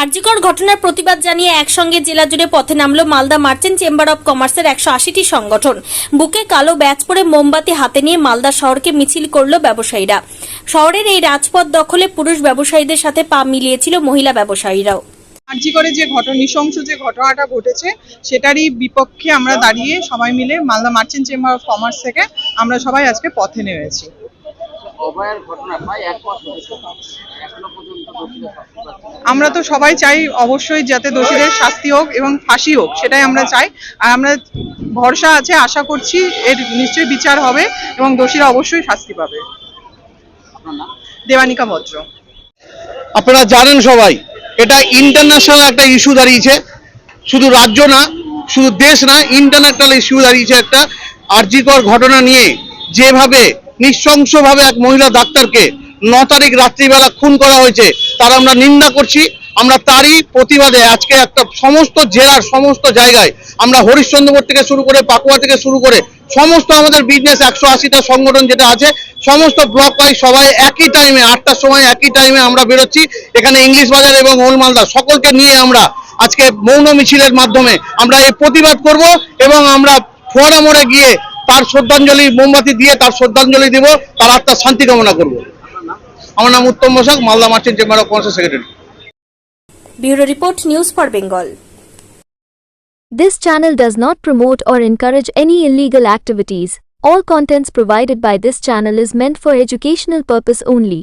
আরজিকর ঘটনার প্রতিবাদ জানিয়ে একসঙ্গে জেলা জুড়ে পথে নামলো মালদা মার্চেন্ট চেম্বার অব কমার্সের একশো আশিটি সংগঠন। বুকে কালো ব্যাচ পরে মোমবাতি হাতে নিয়ে মালদা শহরকে মিছিল করল ব্যবসায়ীরা। শহরের এই রাজপথ দখলে পুরুষ ব্যবসায়ীদের সাথে পা মিলিয়েছিল মহিলা ব্যবসায়ীরাও। আরজি করে যে ঘটনা, নৃশংস যে ঘটনাটা ঘটেছে, সেটারই বিপক্ষে আমরা দাঁড়িয়ে সবাই মিলে Malda merchant chamber of commerce থেকে আমরা সবাই আজকে পথে নেমেছি। আমরা তো সবাই চাই অবশ্যই যাতে দোষীদের শাস্তি হোক এবং ফাঁসি হোক সেটাই আমরা চাই। আর আমরা ভরসা আছে আশা করছি এর নিশ্চয়ই বিচার হবে এবং দোষীরা অবশ্যই শাস্তি পাবে। দেবানিকা ভদ্র। আপনারা জানেন সবাই এটা ইন্টারন্যাশনাল একটা ইস্যু দাঁড়িয়েছে। শুধু রাজ্য না শুধু দেশ না ইন্টারন্যাশনাল ইস্যু দাঁড়িয়েছে একটা। আর্জিকর ঘটনা নিয়ে যেভাবে নৃশংসভাবে এক মহিলা ডাক্তারকে ন তারিখ রাত্রিবেলা খুন করা হয়েছে। তার আমরা নিন্দা করছি। আমরা তারই প্রতিবাদে আজকে একটা সমস্ত জেলার সমস্ত জায়গায় আমরা হরিশ্চন্দ্রপুর থেকে শুরু করে পাকুয়া থেকে শুরু করে সমস্ত আমাদের বিজনেস একশো আশিটা সংগঠন যেটা আছে, সমস্ত ব্লক ওয়াইজ সবাই একই টাইমে আটটার সময় একই টাইমে আমরা বেরোচ্ছি। এখানে ইংলিশ বাজার এবং ওল মালদা সকলকে নিয়ে আমরা আজকে মৌন মিছিলের মাধ্যমে আমরা এই প্রতিবাদ করব এবং আমরা ফোয়ারা মোড়ে গিয়ে তার শ্রদ্ধাঞ্জলি মোমবাতি দিয়ে তার শ্রদ্ধাঞ্জলি দিব তার আত্মার শান্তি কামনা করব আমার নাম Uttam Basak Malda merchant chamber of কমার্সের secretary bureau report news for Bengal This channel does not promote or encourage any illegal activities. All contents provided by this channel is meant for educational purpose only.